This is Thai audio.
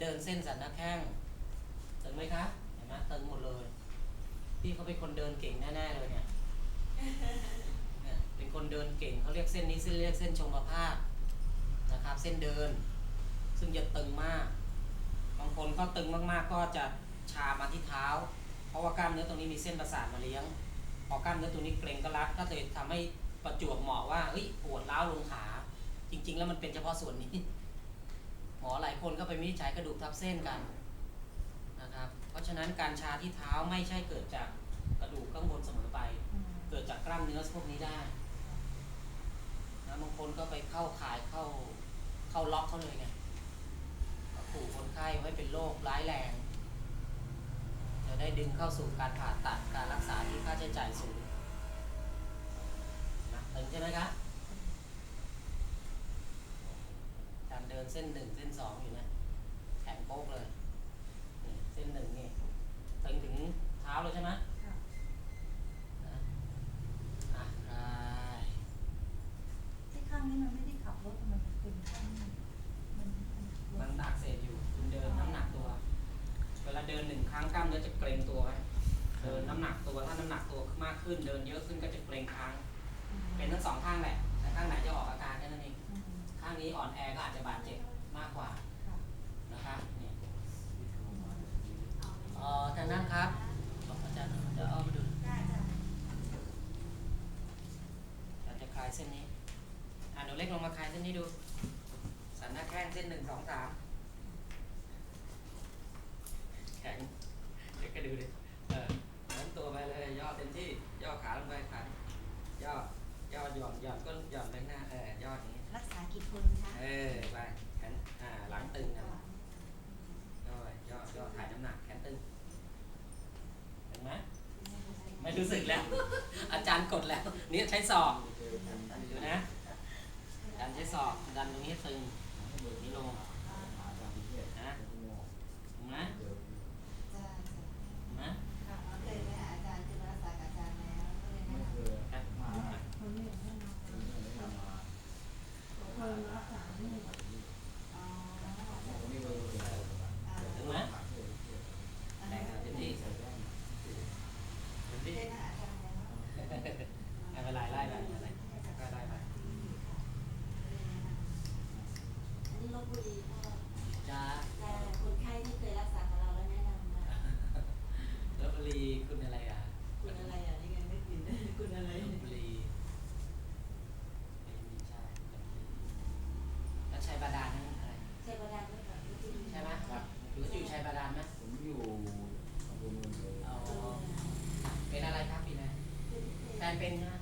เดินเส้นสันหน้าแข้งตึงไหมคะเห็นไหมตึงหมดเลย พี่เขาเป็นคนเดินเก่งแน่ๆเลยเนี่ยเป็นคนเดินเก่งเขาเรียกเส้นนี้เส้นเรียกเส้นชมประพาสนะครับ เส้นเดิน ซึ่งจะตึงมาก บางคนก็ตึงมากๆก็จะชามาที่เท้า เพราะว่ากล้ามเนื้อตรงนี้มีเส้นประสาทมาเลี้ยง พอกล้ามเนื้อตรงนี้เกร็งก็รัดก็เลยทำให้ประจวบเหมาะว่าเฮ้ยปวดร้าวลงขา จริง ๆ แล้วมันเป็นเฉพาะส่วนนี้ อหลายคนก็ไปวินิจฉัยกระดูกทับเส้นกันนะครับเพราะฉะนั้นการชาที่เท้าไม่ใช่เกิดจากกระดูกข้างบนเสมอไป เกิดจากกล้ามเนื้อพวกนี้ได้นะบางคนก็ไปเข้าขายเข้าเข้าล็อกเขาเลยไงขู่คนไข้ไว้เป็นโรคร้ายแรงจะได้ดึงเข้าสู่การผ่าตัดการรักษาที่ค่าใช้จ่ายสูงนะถึงใช่ไหมครับการ เดินเส้นหนึ่งเส้นสองอยู่นะแข็งโป๊กเลยนี่เส้นหนึ่งนี่ถึงถึงเท้าเลยใช่ไหมนะอะได้ที่ข้างนี้มันไม่ได้ขับรถมันเป็นข้างนี้มันมันอักเสบอยู่คุณเดินน้ำหนักตัว เวลาเดินหนึ่งครั้งกล้ามเนื้อจะเกร็งตัวไว้เดินน้ำหนักตัวถ้าน้ำหนักตัวมากขึ้น เดินเยอะขึ้นก็จะเกร็งค้าง เป็นทั้งสองข้างแหละแต่ข้างไหนจะ นี้อ่อนแอก็อาจจะบาดเจ็บมากกว่านะคะนี่เอ่อท่านนั่งครับบอกอาจารย์เดี๋ยวเอามาดูอาจารย์จะคลายเส้นนี้อะหนูเล็กลงมาคลายเส้นนี้ดู สันหน้าแข้งเส้นหนึ่งสองสามแข็งเด็กก็ดูดิเออโน้มตัวไปเลยย่อเต็มที่ย่อขาลงไปขาย่อย่อหย่อนหย่อนก็หย่อนไปข้างหน้าเออย่ออย่างนี้ รักษากี่คนคะ เออไปแขนอ่าหลังตึงนะย่อย่อย่อถ่ายน้ำหนักแขนตึงเห็นไหมไม่ รู้สึกแล้ว อาจารย์กดแล้ว นี่ใช้สอบดูนะอาจารย์ใช้สอบดันตรงนี้ให้ตึงนี่ลงนะถูกไหมถูกไหมครับถึงไหมแรงเต็มที่เต็มที่ไม่เป็นไรไล่ไปไม่เป็นไรก็ไล่ไปจะ คนไข้ที่เคยรักษากับเราแล้วแนะนำมา ลบบุรี คุณอะไรอะคุณอะไรอะนี่ไงไม่กินคุณอะไรลบบุรีไม่มีใช่ลพบุรีแล้วชัยบาดาลนั่นอะไรใช่ประดานด้วยค่ะที่ดีใช่ไหมหรือว่าอยู่ชัยบาดาลไหมผมอยู่อำเภอเมืองเลยอ๋อเป็นอะไรครับปีนี้แฟนเป็นใช่ไหม